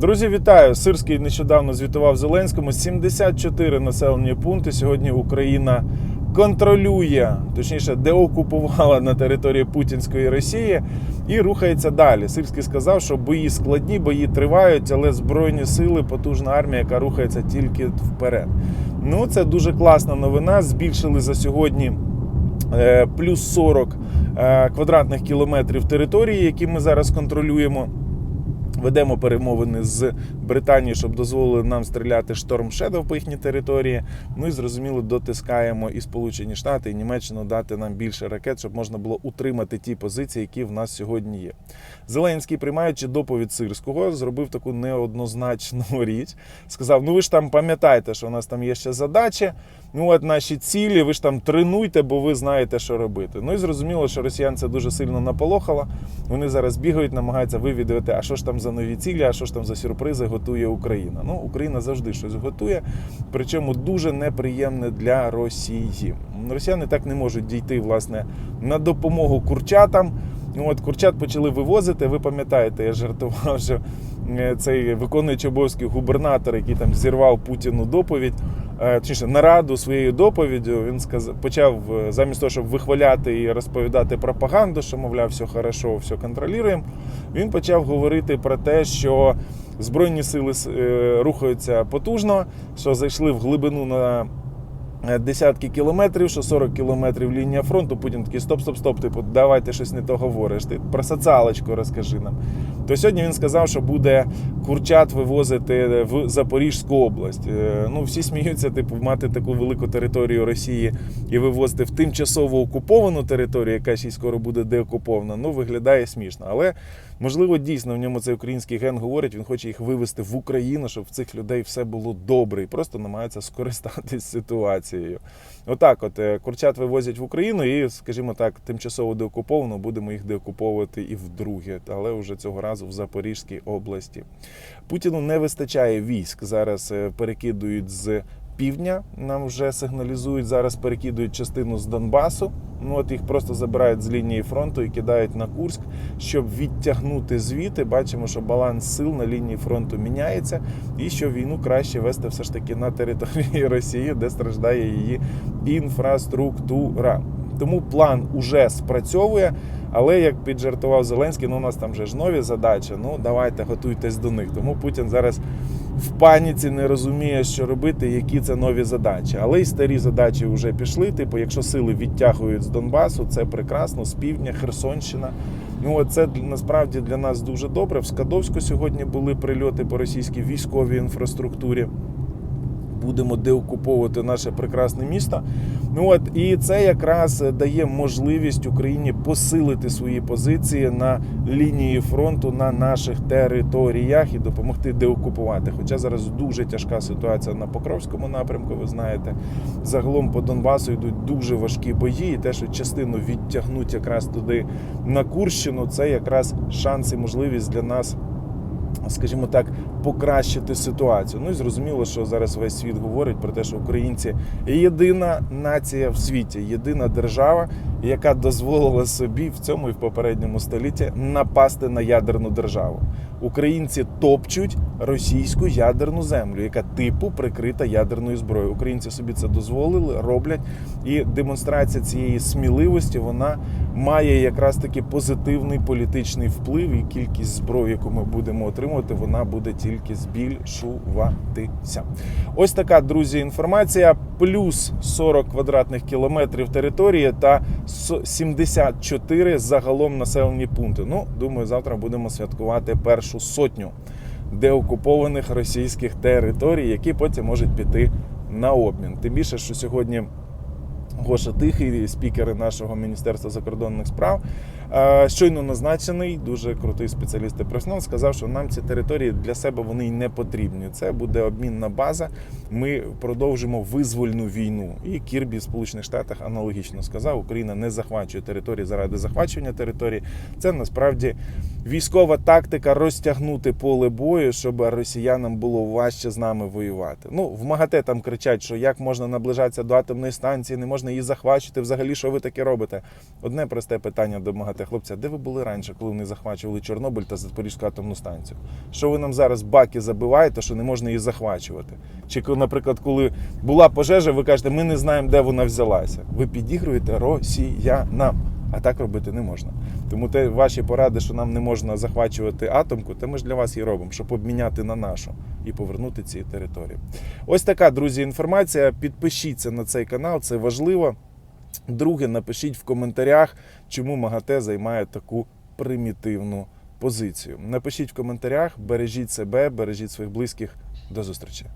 Друзі, вітаю! Сирський нещодавно звітував Зеленському. 74 населені пункти. Сьогодні Україна контролює, точніше, деокупувала на території Путінської Росії і рухається далі. Сирський сказав, що бої складні, бої тривають, але збройні сили, потужна армія, яка рухається тільки вперед. Ну, це дуже класна новина. Збільшили за сьогодні е, плюс 40 е, квадратних кілометрів території, які ми зараз контролюємо. Ведемо перемовини з Британією, щоб дозволили нам стріляти шторм Shadow по їхній території. Ну і зрозуміло, дотискаємо і Сполучені Штати, і Німеччину дати нам більше ракет, щоб можна було утримати ті позиції, які в нас сьогодні є. Зеленський, приймаючи доповідь Сирського, зробив таку неоднозначну річ. Сказав: Ну ви ж там пам'ятаєте, що у нас там є ще задачі. Ну, от наші цілі, ви ж там тренуйте, бо ви знаєте, що робити. Ну і зрозуміло, що росіян це дуже сильно наполохало. Вони зараз бігають, намагаються вивідувати, а що ж там за нові цілі, а що ж там за сюрпризи готує Україна. Ну, Україна завжди щось готує, причому дуже неприємне для Росії. Росіяни так не можуть дійти власне на допомогу курчатам. От курчат почали вивозити. Ви пам'ятаєте, я жартував, що е, цей виконуючий обов'язки губернатор, який там зірвав Путіну доповідь, точніше нараду своєю доповіддю, він сказав, почав е, замість того, щоб вихваляти і розповідати пропаганду, що мовляв, все хорошо, все контролюємо. Він почав говорити про те, що збройні сили е, рухаються потужно, що зайшли в глибину на е, десятки кілометрів, що 40 кілометрів лінія фронту. Путін такий стоп, стоп, стоп. Типу, давай ти щось не то говориш. Ти про соціалочку розкажи нам. То сьогодні він сказав, що буде курчат вивозити в Запорізьку область. Е, Ну, всі сміються, типу, мати таку велику територію Росії і вивозити в тимчасово окуповану територію, яка ще й скоро буде деокупована. Ну, виглядає смішно. Але можливо, дійсно в ньому цей український ген говорить, він хоче їх вивезти в Україну, щоб в цих людей все було добре, і просто намагається скористатись ситуацією. Отак, от е, курчат вивозять в Україну, і, скажімо так, тимчасово деокуповано будемо їх деокуповувати і вдруге, але вже цього разу в Запорізькій області. Путіну не вистачає військ. Зараз е, перекидують з півдня. Нам вже сигналізують. Зараз перекидують частину з Донбасу. Ну от їх просто забирають з лінії фронту і кидають на Курськ, щоб відтягнути звіти. Бачимо, що баланс сил на лінії фронту міняється, і що війну краще вести все ж таки на території Росії, де страждає її інфраструктура. Тому план уже спрацьовує. Але як піджартував Зеленський, ну у нас там вже ж нові задачі. Ну давайте готуйтесь до них. Тому Путін зараз в паніці не розуміє, що робити, які це нові задачі. Але й старі задачі вже пішли. Типу, якщо сили відтягують з Донбасу, це прекрасно, з півдня, Херсонщина. Ну це насправді для нас дуже добре. В Скадовську сьогодні були прильоти по російській військовій інфраструктурі. Будемо деокуповувати наше прекрасне місто. Ну от і це якраз дає можливість Україні посилити свої позиції на лінії фронту на наших територіях і допомогти деокупувати. Хоча зараз дуже тяжка ситуація на Покровському напрямку, ви знаєте. Загалом по Донбасу йдуть дуже важкі бої, і те, що частину відтягнуть якраз туди на Курщину, це якраз шанс і можливість для нас скажімо так, покращити ситуацію. Ну і зрозуміло, що зараз весь світ говорить про те, що українці єдина нація в світі, єдина держава, яка дозволила собі в цьому і в попередньому столітті напасти на ядерну державу. Українці топчуть російську ядерну землю, яка типу прикрита ядерною зброєю. Українці собі це дозволили, роблять, і демонстрація цієї сміливості вона має якраз таки позитивний політичний вплив, і кількість зброї, яку ми будемо отримувати, вона буде тільки збільшуватися. Ось така друзі інформація. Плюс 40 квадратних кілометрів території та 74 загалом населені пункти. Ну, думаю, завтра будемо святкувати першу сотню деокупованих російських територій, які потім можуть піти на обмін. Тим більше, що сьогодні. Гоша Тихий, спікери нашого міністерства закордонних справ, щойно назначений, дуже крутий спеціаліст і професіонал, сказав, що нам ці території для себе вони й не потрібні. Це буде обмінна база. Ми продовжимо визвольну війну. І Кірбі в Сполучених Штатах аналогічно сказав: Україна не захвачує території заради захвачення території. Це насправді військова тактика розтягнути поле бою, щоб росіянам було важче з нами воювати. Ну в МАГАТЕ там кричать, що як можна наближатися до атомної станції, не можна її захвачити. Взагалі, що ви таке робите? Одне просте питання до МАГАТЕ. Запитати, хлопці, а де ви були раніше, коли вони захвачували Чорнобиль та Запорізьку атомну станцію? Що ви нам зараз баки забиваєте, що не можна її захвачувати? Чи, наприклад, коли була пожежа, ви кажете, ми не знаємо, де вона взялася. Ви підігруєте росіянам. А так робити не можна. Тому те ваші поради, що нам не можна захвачувати атомку, те ми ж для вас і робимо, щоб обміняти на нашу і повернути ці території. Ось така, друзі, інформація. Підпишіться на цей канал, це важливо. Друге, напишіть в коментарях, чому МАГАТЕ займає таку примітивну позицію. Напишіть в коментарях, бережіть себе, бережіть своїх близьких. До зустрічі.